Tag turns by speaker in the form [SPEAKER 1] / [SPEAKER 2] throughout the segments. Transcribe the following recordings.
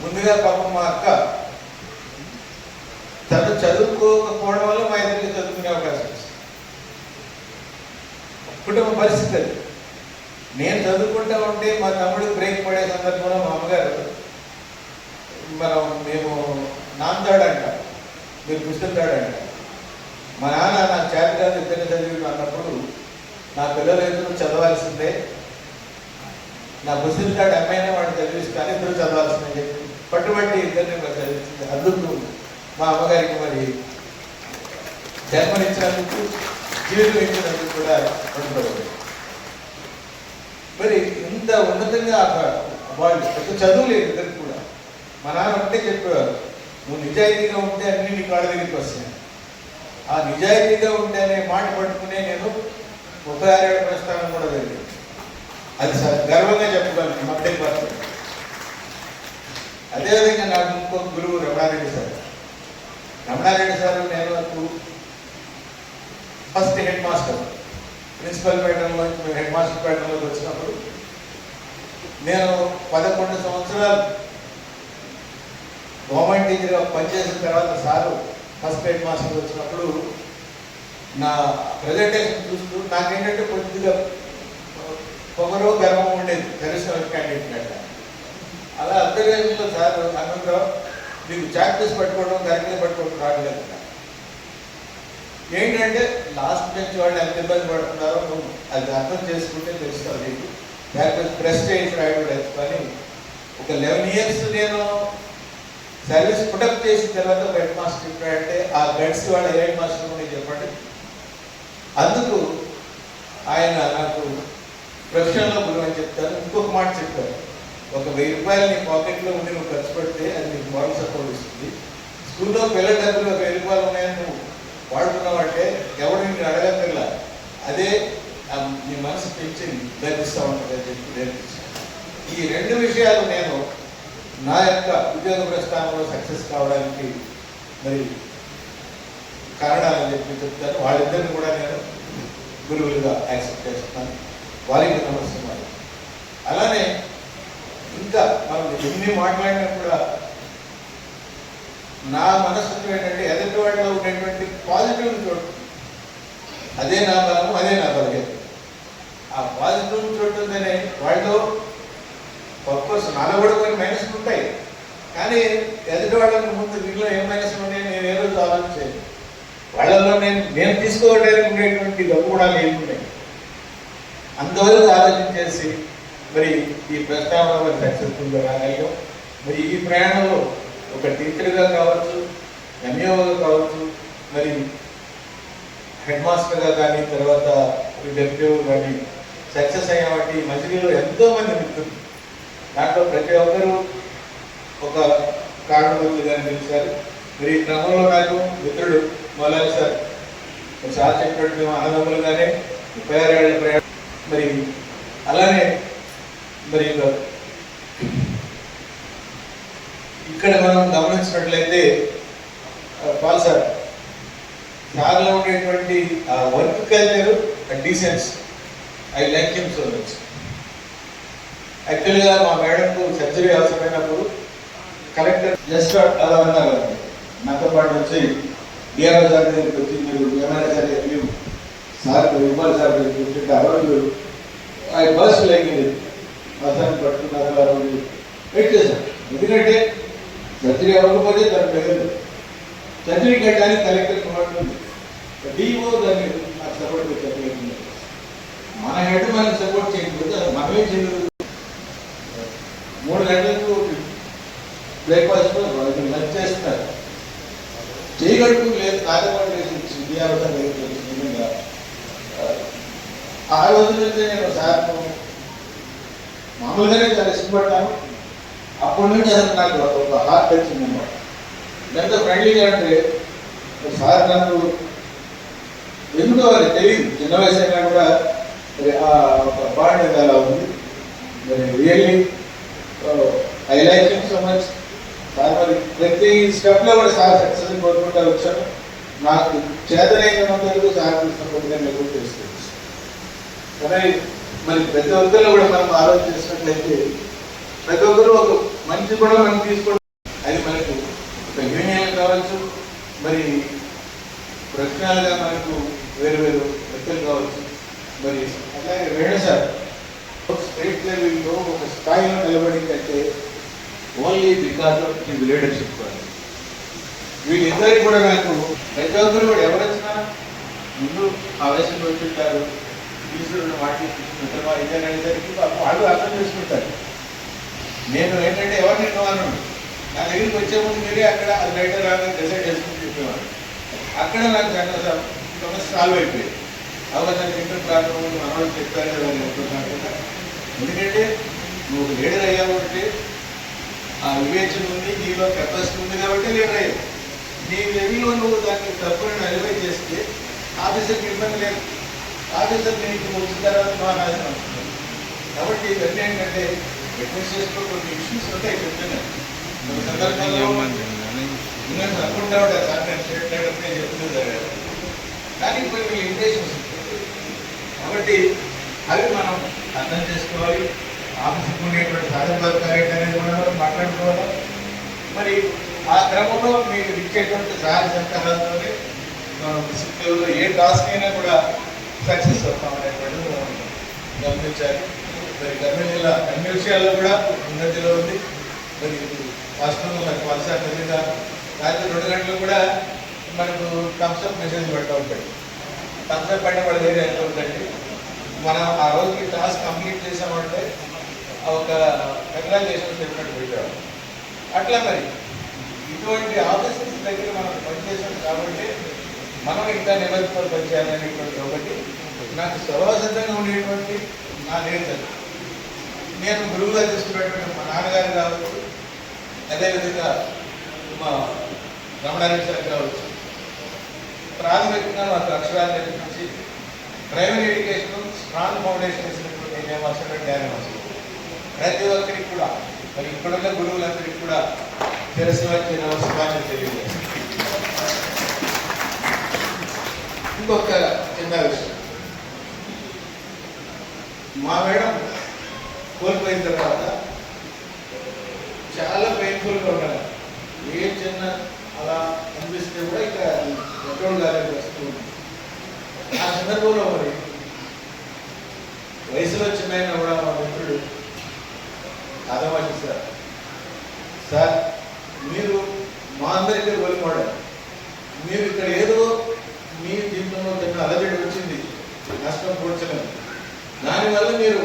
[SPEAKER 1] ముందుగా పాపం మా అక్క తను చదువుకోకపోవడం వల్ల మా ఇద్దరికి చదువుకునే అవకాశం కుటుంబ పరిస్థితి అది. నేను చదువుకుంటా ఉంటే మా తమ్ముడు బ్రేక్ పడే సందర్భంలో మా అమ్మగారు మనం మేము నాందాడంట మీరు పుస్తకాడంట మా నాన్న నా చేతగారు ఇద్దరిని చదివి అన్నప్పుడు నా పిల్లలు ఇద్దరు చదవాల్సిందే. నా పుస్తకాడు అమ్మాయినా వాడిని చదివిస్తాను ఇద్దరు చదవాల్సిందని చెప్పి పట్టుబట్టి ఇద్దరిని చదివించింది. అందుకు మా అమ్మగారికి మరి జన్మనిచ్చినందుకు జీవితం ఇచ్చినందుకు కూడా రుణపడలేదు మరి ఇంత ఉన్నతంగా వాళ్ళు పెద్ద చదువు లేదు ఇద్దరికి కూడా. మా నాన్న ఒకటే చెప్పేవారు నువ్వు నిజాయితీగా ఉంటే అన్ని నీ కాళ్ళ దగ్గరికి వస్తాయి. ఆ నిజాయితీగా ఉంటే అనే మాట పట్టుకునే నేను ముప్పై ఆరేళ్ళ ప్రస్థానం కూడా జరిగింది. అది గర్వంగా చెప్పగలను హండ్రెడ్ పర్సెంట్ అదేవిధంగా నాకు ఇంకో గురువు రమణారెడ్డి సార్. రమణారెడ్డి సార్ నేను నాకు ఫస్ట్ హెడ్ మాస్టర్ ప్రిన్సిపల్ పేటర్లో హెడ్ మాస్టర్ పేటర్లోకి వచ్చినప్పుడు నేను పదకొండు సంవత్సరాలు గవర్నమెంట్ టీచర్గా పనిచేసిన తర్వాత సారు ఫస్ట్ హెడ్ మాస్టర్ వచ్చినప్పుడు నా ప్రజెంటేషన్ చూస్తూ నాకేంటంటే కొద్దిగా పొగరో గర్వం ఉండేది కరిష్మా క్యాండిడేట్ గట్ట అలా అంతర్గతంలో సార్ అనంతరావు మీకు చాక్పీస్ పట్టుకోవడం కరెక్ట్గా పట్టుకోవడం రావట్లేదు. ఏంటంటే లాస్ట్ బెంచ్ వాళ్ళు ఎంత ఇబ్బంది పడుతున్నారో నువ్వు అది అర్థం చేసుకుంటే తెలుస్తావు నీకు లేకపోతే ప్రెస్టేజ్ రాయడం లేదు కానీ ఒక లెవెన్ ఇయర్స్ నేను సర్వీస్ పుటప్ చేసిన తర్వాత హెడ్ మాస్టర్ ఇప్పుడంటే ఆ గడ్స్ వాళ్ళ హెడ్ మాస్టర్ కూడా చెప్పండి. అందుకు ఆయన నాకు ప్రశ్నలో గురువు అని చెప్తారు? ఇంకొక మాట చెప్తారు. ఒక వెయ్యి రూపాయలు నీ పాకెట్లో ఉండి నువ్వు ఖర్చు పెడితే అది నీకు మోరల్ సపోర్ట్ ఇస్తుంది. స్కూల్లో పిల్లల డబ్బులు ఒక వెయ్యి రూపాయలు ఉన్నాయని నువ్వు వాడుకున్నావు అంటే ఎవడు నిన్ను అడగక్కర్లా అదే నీ మనసు పెంచి గర్విస్తూ ఉంటుంది అని చెప్పి నేర్పించాను ఈ రెండు విషయాలు నేను నా యొక్క ఉద్యోగ ప్రస్థానంలో సక్సెస్ కావడానికి మరి కారణాలని చెప్పి చెప్తాను. వాళ్ళిద్దరిని కూడా నేను గురువులుగా యాక్సెప్ట్ చేస్తున్నాను. వారికి నమస్తున్నారు అలానే ఇంకా మనం ఎన్ని మాట్లాడినా కూడా నా మనస్తత్వం ఏంటంటే ఎదుటి వాళ్ళలో ఉండేటువంటి పాజిటివ్ చూడటం. అదే నా బలము అదే నా బలహీనత. ఆ పాజిటివ్ చూడటంతోనే వాళ్ళు పర్పస్ నాలో కూడా కొన్ని మైనస్ ఉంటాయి. కానీ ఎదుటి వాళ్ళకి ముందు వీళ్ళు ఏం మైనస్లు ఉన్నాయి నేను ఏ రోజు ఆలోచించాను వాళ్ళలో నేను నేను తీసుకోవడానికి ఉండేటువంటి గొప్ప కూడా లేకున్నాయి అందువల్ల ఆలోచించేసి మరి ఈ ప్రస్తావన మరి సక్సెస్ఫుల్గా రాగలిగాం. మరి ఈ ప్రయాణంలో ఒక టీచర్గా కావచ్చు ఎంఏఓగా కావచ్చు మరి హెడ్ మాస్టర్గా కానీ తర్వాత డెప్యూటీగా కానీ సక్సెస్ అయ్యామంటే ఈ మధ్యలో ఎంతో మంది మిత్రులు. దాంట్లో ప్రతి ఒక్కరూ ఒక కారణమూర్తిగా పిలిచారు మరి ఈ క్రమంలో నాకు మిత్రుడు మొలాలి సార్. చాలా సార్ చెప్పినట్టు మేము అన్నదమ్ములుగానే ముప్పై ఏళ్ళ ప్రయాణం మరి అలానే మరి ఇక్కడ మనం గమనించినట్లయితే పాల్ సార్ సార్లో ఉండేటువంటి ఆ work culture decency I like him so much. యాక్చువల్గా మా మేడంకు సర్జరీ అవసరమైనప్పుడు కలెక్టర్ జస్ట్ అలా అన్నారు. నాతో పాటు వచ్చి డిఆర్ఓ గారి దగ్గరికి వచ్చి మీరు ఎమ్మెల్యే గారి సార్ ఇవ్వాలి సార్ మీరు అరవై అవరు బస్ లైక్ అతను పట్టుకున్నారు అరవై వెయిట్ చేశాను ఎందుకంటే సర్జరీ అవ్వకపోతే తను మిగలదు సర్జరీ కట్టడానికి కలెక్టర్ ఉంటుంది డిఓ దాన్ని నాకు సపోర్ట్ చెప్పలేదు మన హెడ్ మనకి సపోర్ట్ చేయకపోతే అది మనమే చేయలేదు మూడు గంటలకు బ్రేక్ఫాస్ట్ లంచ్ చేస్తారు. చేయగడుపు లేదు నాగపాటు లేదు ఇండియా లేదు. ఆ రోజు నుంచి నేను సార్ మామూలుగానే చాలా ఇష్టపడ్డాను. అప్పటి నుంచి అసలు నాకు ఒక హార్ట్ వచ్చింది అనమాట. ఎంత ఫ్రెండ్లీగా అంటే సార్ నాకు ఎందుకో అది తెలియదు. చిన్న వయసు అయినా కూడా మరి ఆ ఒక బాండ్ అనేది అలా ఉంది. మరి really I like him so much sir మరి ప్రతి స్టెప్లో కూడా సార్ సక్సెస్ కోరుకుంటా వచ్చాను నాకు చేతనైనంత వరకు సార్ చూసినప్పటికీ నేను తెలుసుకోవచ్చు కానీ మరి ప్రతి ఒక్కరిలో కూడా మనం ఆలోచన చేసినట్లయితే ప్రతి ఒక్కరూ ఒక మంచి కూడా మనం తీసుకోవడం అది మనకు ఒక యూనియన్ కావచ్చు మరి ప్రశ్నలుగా మనకు వేరు వేరు వ్యక్తులు కావచ్చు. మరి అలాగే వేణు సార్ స్టేట్ లెవెల్లో ఒక స్థాయిలో నిలబడిందంటే only because of his leadership వీళ్ళిద్దరికి కూడా నాకు ప్రతి ఒక్కరు కూడా ఎవరు వచ్చినా ముందు ఆవేశం వచ్చింటారు తీసుకున్న వాటిని తీసుకుంటారు ఇద్దరు అనేసరికి వాళ్ళు అర్థం చేసుకుంటారు. నేను ఏంటంటే ఎవరిని ఇవ్వను నా దగ్గరికి వచ్చే ముందు మీరే అక్కడ అది బయట రాగా డిసైడ్ చేసుకుని చెప్పేవాడు అక్కడ నాకు చాలా సమస్య సాల్వ్ అయిపోయింది అవకాశం ఇంటర్ ప్రాంతం ఉంది మన వాళ్ళు చెప్పారు కదా ఎందుకంటే నువ్వు లీడర్ అయ్యావు అంటే ఆ వివేచన ఉంది నీలో కెపాసిటీ ఉంది కాబట్టి లీడర్ అయ్యావు. నీ లెవెల్లో నువ్వు దాన్ని తప్పుని ఎలివేట్ చేస్తే ఆఫీసర్కి ఇబ్బంది లేదు. ఆఫీసర్ నీకు వచ్చిన తర్వాత వస్తుంది కాబట్టి ఇవన్నీ ఏంటంటే అడ్మినిస్ట్రేషన్లో కొన్ని ఇష్యూస్ ఉంటాయి చెప్తున్నాను. కొన్ని సందర్భాల్లో అనుకుంటా సార్ నేను స్టేట్ లీడర్ కానీ కొన్ని కాబట్టి అవి మనం అర్థం చేసుకోవాలి. ఆఫీస్కి ఉండేటువంటి సాధన కార్యక్రమం కూడా మనం మాట్లాడుకోవాలి. మరి ఆ క్రమంలో మీరు ఇచ్చేటువంటి సహాయ సహకారాలతోనే మనం డిస్ట్రిక్ట్ ఏ టాస్క్ అయినా కూడా సక్సెస్ అవుతాం అనేటువంటిది మనం గమనించాలి మరి కర్నూలు జిల్లా అన్ని విషయాల్లో కూడా ఉన్నతిలో ఉంది. మరి రాష్ట్రంలో మనకు వలస నిజంగా రాత్రి రెండు గంటలు కూడా మనకు థమ్స్అప్ మెసేజ్ పెడతా ఉంటాయి థమ్స్అప్ పడిన వాళ్ళ దగ్గర ఎంత ఉందండి? మనం ఆ రోజుకి టాస్క్ కంప్లీట్ చేసామంటే ఒక కంగ్రాచులేషన్స్ చెప్పినట్టు పెట్టాడు అట్లా మరి ఇటువంటి ఆఫీసర్స్ దగ్గర మనం పనిచేసాం కాబట్టి మనం ఇంకా నిలబెట్టుకొని పనిచేయాలనేటువంటి ఒకటి నాకు సర్వసిద్ధంగా ఉండేటువంటి నా నేచర్. నేను గురువుగా తీసుకున్నటువంటి మా నాన్నగారు కావచ్చు అదేవిధంగా మా రమణారెడ్డి సార్ కావచ్చు ప్రాథమికంగా నాకు అక్షరాలు నేర్పించి ప్రైమరీ ఎడ్యుకేషన్ స్ట్రాంగ్ ఫౌండేషన్ ఇచ్చినటువంటి నేను మాస్టర్ మాస్టర్ ప్రతి ఒక్కరికి కూడా మరి ఇప్పుడున్న గురువులందరికీ కూడా తెలిసిన వచ్చి నమస్కారం తెలియజేస్తాను. ఇంకొక చిన్న విషయం. మా మేడం కోల్పోయిన తర్వాత చాలా పెయిన్ఫుల్గా ఉండాలి ఏ చిన్న అలా అనిపిస్తే కూడా ఇక పెట్రోల్ కాలేదు వస్తూ ఆ సందర్భంలో మరి వయసులో చిన్న కూడా మా మిత్రుడు అదమాచి సార్ సార్ మీరు మా అందరికీ రోల్ మోడల్ మీరు ఇక్కడ ఏదో మీ జీవితంలో చిన్న అలజడి వచ్చింది నష్టం కూర్చలేదు దానివల్ల మీరు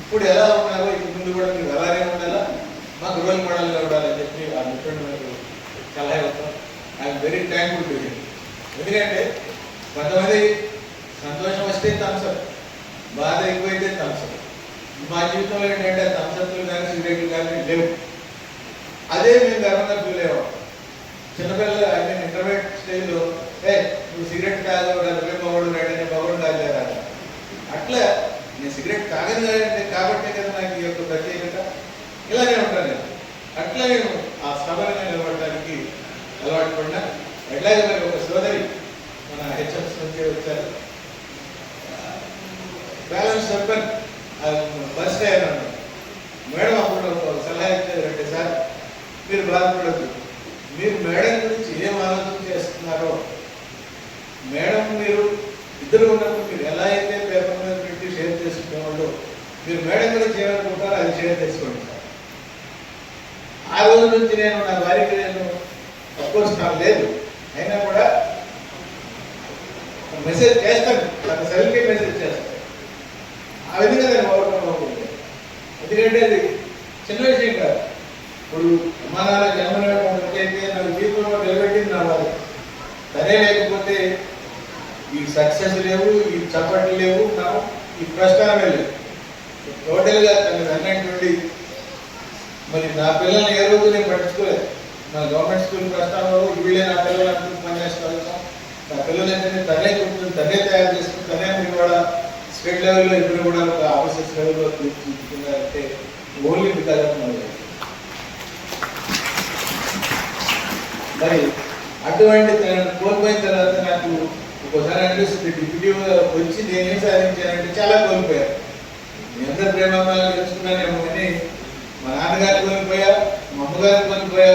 [SPEAKER 1] ఇప్పుడు ఎలా ఉన్నారో ఇక ముందు కూడా మీరు అలానే ఉండాలా? మాకు రోల్ మోడల్గా ఉండాలని చెప్పి ఆ మిత్రుడు నాకు సలహా ఇస్తాం I'm very thankful to him ఎందుకంటే కొంతమంది సంతోషం వస్తే థమ్స్అప్ బాధ ఎక్కువైతే థమ్స్అప్ మా జీవితంలో ఏంటంటే థమ్స్అప్లు కానీ సిగరెట్లు కానీ లేవు. అదే మేము గర్వంగా ఫీల్ అయ్యాం చిన్నపిల్లలు ఐ మీన్ ఇంటర్మీడియట్ స్టేజ్లో ఏ నువ్వు సిగరెట్ కాదు నువ్వే మగడు రాడని మగడు తాగలేరా అట్లా నేను సిగరెట్ తాగదు కాబట్టే కదా నాకు ఈ యొక్క ప్రత్యేకత. ఇలాగే ఉంటాను నేను అట్లాగే ఆ సభలో నిలబడడానికి అలవాటు పడినా ఎట్లాగే మరి ఒక సోదరి మన హెచ్ఎఫ్ నుంచి వచ్చారు. బ్యాలెన్స్ చెప్పాను డ్రైవర్ అయ్యాను మేడం అప్పుడు ఒక సలహా ఇచ్చారంటే సార్ మీరు బాధపడద్దు. మీరు మేడం గురించి ఏం ఆలోచన చేస్తున్నారో మేడం మీరు ఇద్దరు ఉన్నప్పుడు మీరు ఎలా అయితే పేపర్ మీద పెట్టి మీరు మేడం గురించి చేయాలనుకుంటారో అది చేయాలి తెలుసుకోండి ఆ రోజు నుంచి నేను నా భార్యకి నేను అఫ్కోర్స్ నాకు లేదు. అయినా కూడా మెసేజ్ చేస్తాను నాకు సెల్ఫీ మెసేజ్ చేస్తాను. ఆ విధంగా నేను ఓవర్కమ్ అవుతుంది ఎందుకంటే అది చిన్న విషయం కాదు. ఇప్పుడు అమ్మా నాన్న జన్మనైతే నాకు జీవితంలో నిలబెట్టింది నా వాళ్ళు సరే లేకపోతే ఈ సక్సెస్ లేవు ఈ చప్పట్లు లేవు నాకు ఈ ప్రస్థానమే లేవు టోటల్గా తను అన్నటువంటి మరి నా పిల్లల్ని ఏ రోజు నేను పట్టించుకోలేదు. నా గవర్నమెంట్ స్కూల్ ప్రస్థానంలో వీళ్ళే నా పిల్లలు అనుకుని పనిచేస్తారు నా పిల్లలు ఏంటంటే తనే కూర్చొని తనే తయారు చేసుకుని తనే మీరు కూడా స్టేట్ లెవెల్లో ఇప్పుడు కూడా ఒక ఆఫీసర్స్ లెవెల్లో తీర్చిదిద్దుతున్నారంటే ఓన్లీ బికాజ్ ఆఫ్ మై మరి అటువంటి తనను కోల్పోయిన తర్వాత నాకు ఒకసారి అనిపిస్తుంది డిప్యూటీ వచ్చి నేనేం సాధించానంటే చాలా కోల్పోయాను మీ అందరి ప్రేమ తెలుసుకున్నానేమో కానీ మా నాన్నగారు కోల్పోయా మా అమ్మగారు కోల్పోయా